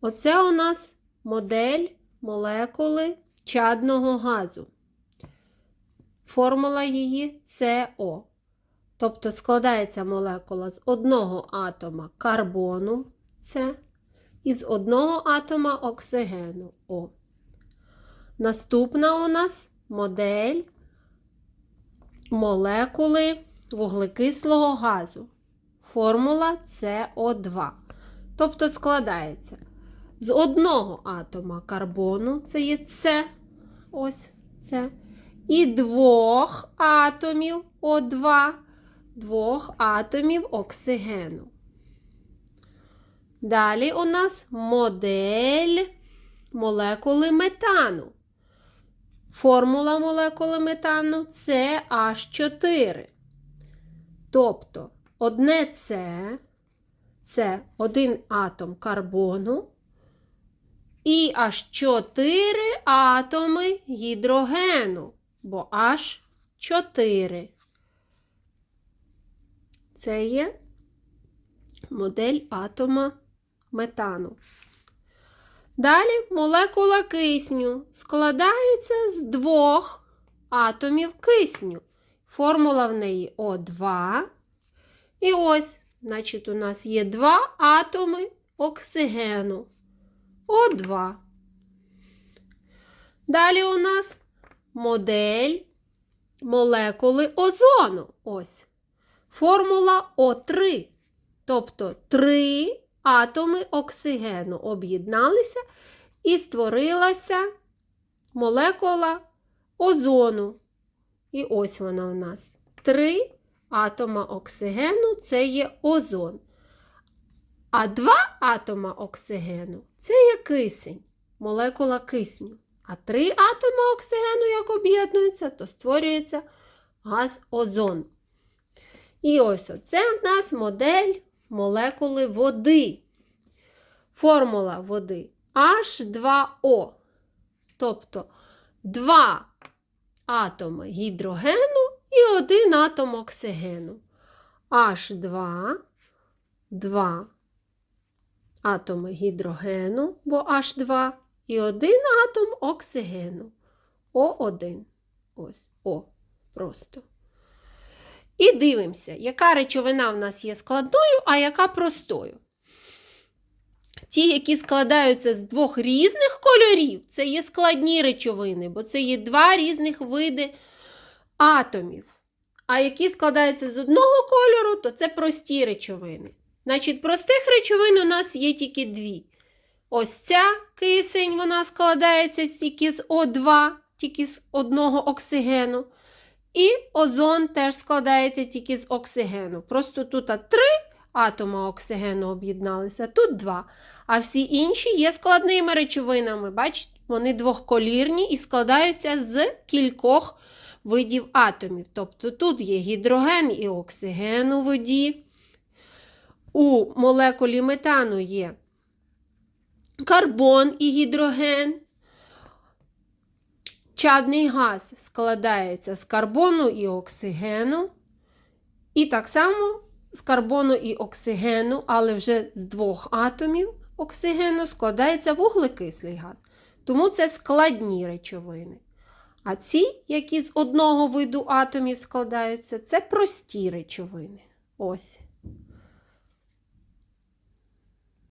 Оце у нас модель молекули чадного газу. Формула її СО. Тобто складається молекула з одного атома карбону С і з одного атома оксигену О. Наступна у нас модель молекули вуглекислого газу. Формула СО2. Тобто складається з одного атома карбону, це є С, ось це, і двох атомів О2, двох атомів оксигену. Далі у нас модель молекули метану. Формула молекули метану це H4. Тобто одне С це один атом карбону і аж 4 атоми гідрогену, бо аж 4. Це є модель атома метану. Далі молекула кисню складається з двох атомів кисню. Формула в неї О2. І ось, значить, у нас є два атоми оксигену. О2. Далі у нас модель молекули озону. Ось. Формула О3. Тобто три атоми оксигену об'єдналися і створилася молекула озону. І ось вона в нас. Три атома оксигену це є озон. А два атома оксигену це є кисень, молекула кисню. А три атома оксигену, як об'єднуються, то створюється газ озон. І ось оце в нас модель молекули води. Формула води H2O. Тобто два атоми гідрогену і один атом оксигену. H2, два атоми гідрогену, бо H2, і один атом оксигену. О1. Ось О. Просто. І дивимося, яка речовина в нас є складною, а яка простою. Ті, які складаються з двох різних кольорів, це є складні речовини, бо це є два різних види атомів. А які складаються з одного кольору, то це прості речовини. Значить, простих речовин у нас є тільки дві. Ось ця кисень, вона складається тільки з О2, тільки з одного оксигену. І озон теж складається тільки з оксигену. Просто тут три атома оксигену об'єдналися, тут два. А всі інші є складними речовинами. Бачите, вони двохколірні і складаються з кількох видів атомів. Тобто тут є гідроген і оксиген у воді. У молекулі метану є карбон і гідроген. Чадний газ складається з карбону і оксигену. І так само з карбону і оксигену, але вже з двох атомів оксигену складається вуглекислий газ. Тому це складні речовини. А ці, які з одного виду атомів складаються, це прості речовини. Ось.